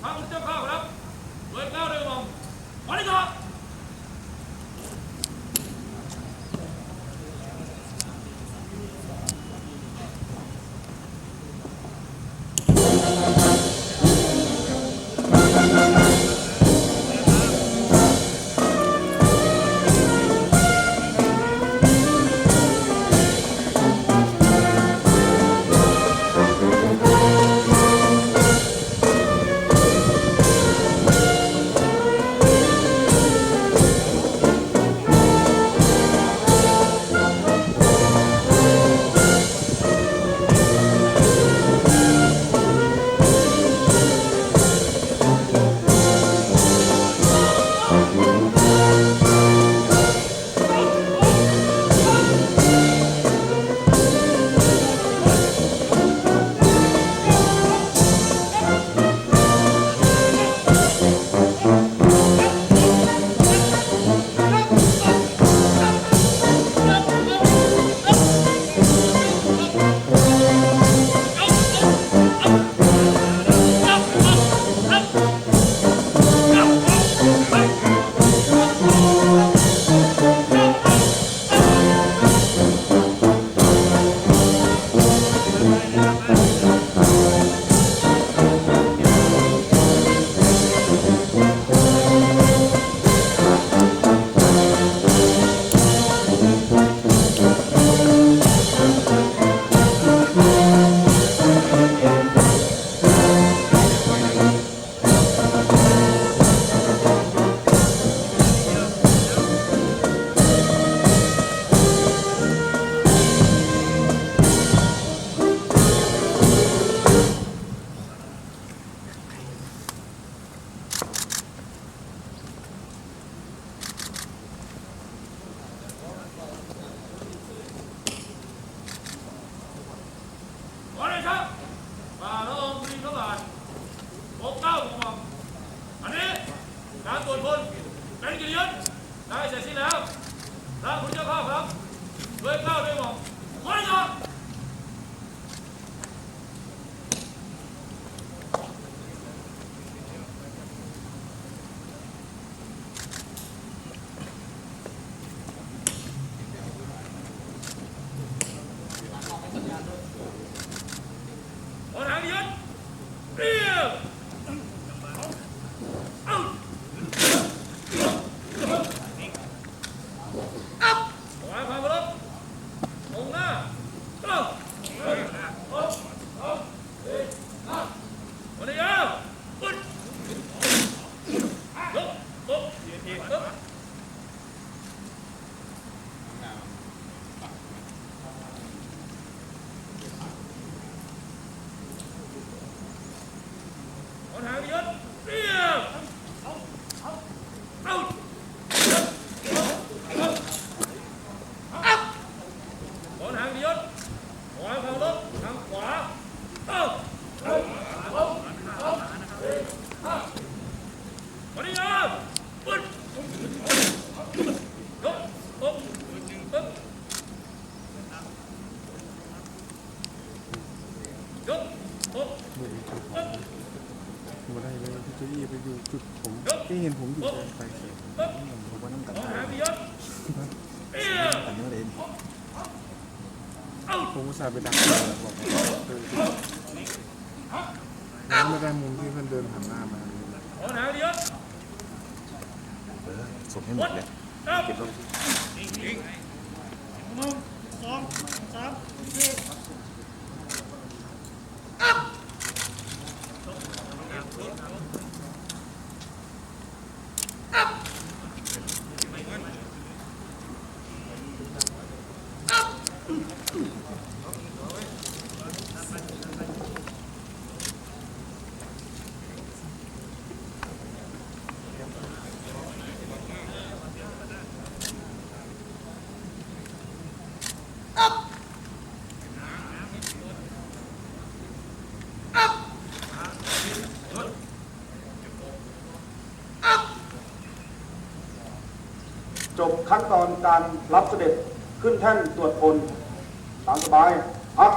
เป็นกิริยศพระคุณเจ้าข้าครับโดยเกล้าโดยกระหม่อมขอได้ครับ อมอันนี้การตรวจคนเป็นกิจยศได้เสร็จสิ้นแล้วแล้วคุณเจ้าข้าครับด้วยข้าโดยกระหม่อมขอได้ครับ ขอทางยศเรียบเอาอัพขอให้ความเคารพองค์หน้าเอาเอาเอาเฮ้ยเอาวันนี้เอาปึ๊ดยกยกยก ขอทางยศเรียบเอาเอาขอทางยศขอให้ความรบทางขวาเอาเอาเอาเอาวันนี้เอาปึ๊ดยกยกปึ๊บยกปึ๊บ มา ได้เลยพี่จุ้ยไปอยู่จุดผมที่เห็นผมอยู่ไฟเขียวผมว่าน้ำกันขอทางยศเรียบกันนั่นผมอุตส่าห์ไปดักบอกไม่ได้มุมที่เพื่อนเดินผ่านหน้ามาขอทางยศสมให้หมดเลยครับเก็บรถ จบขั้นตอนการรับเสด็จขึ้นแท่นตรวจพลตามสบายพับ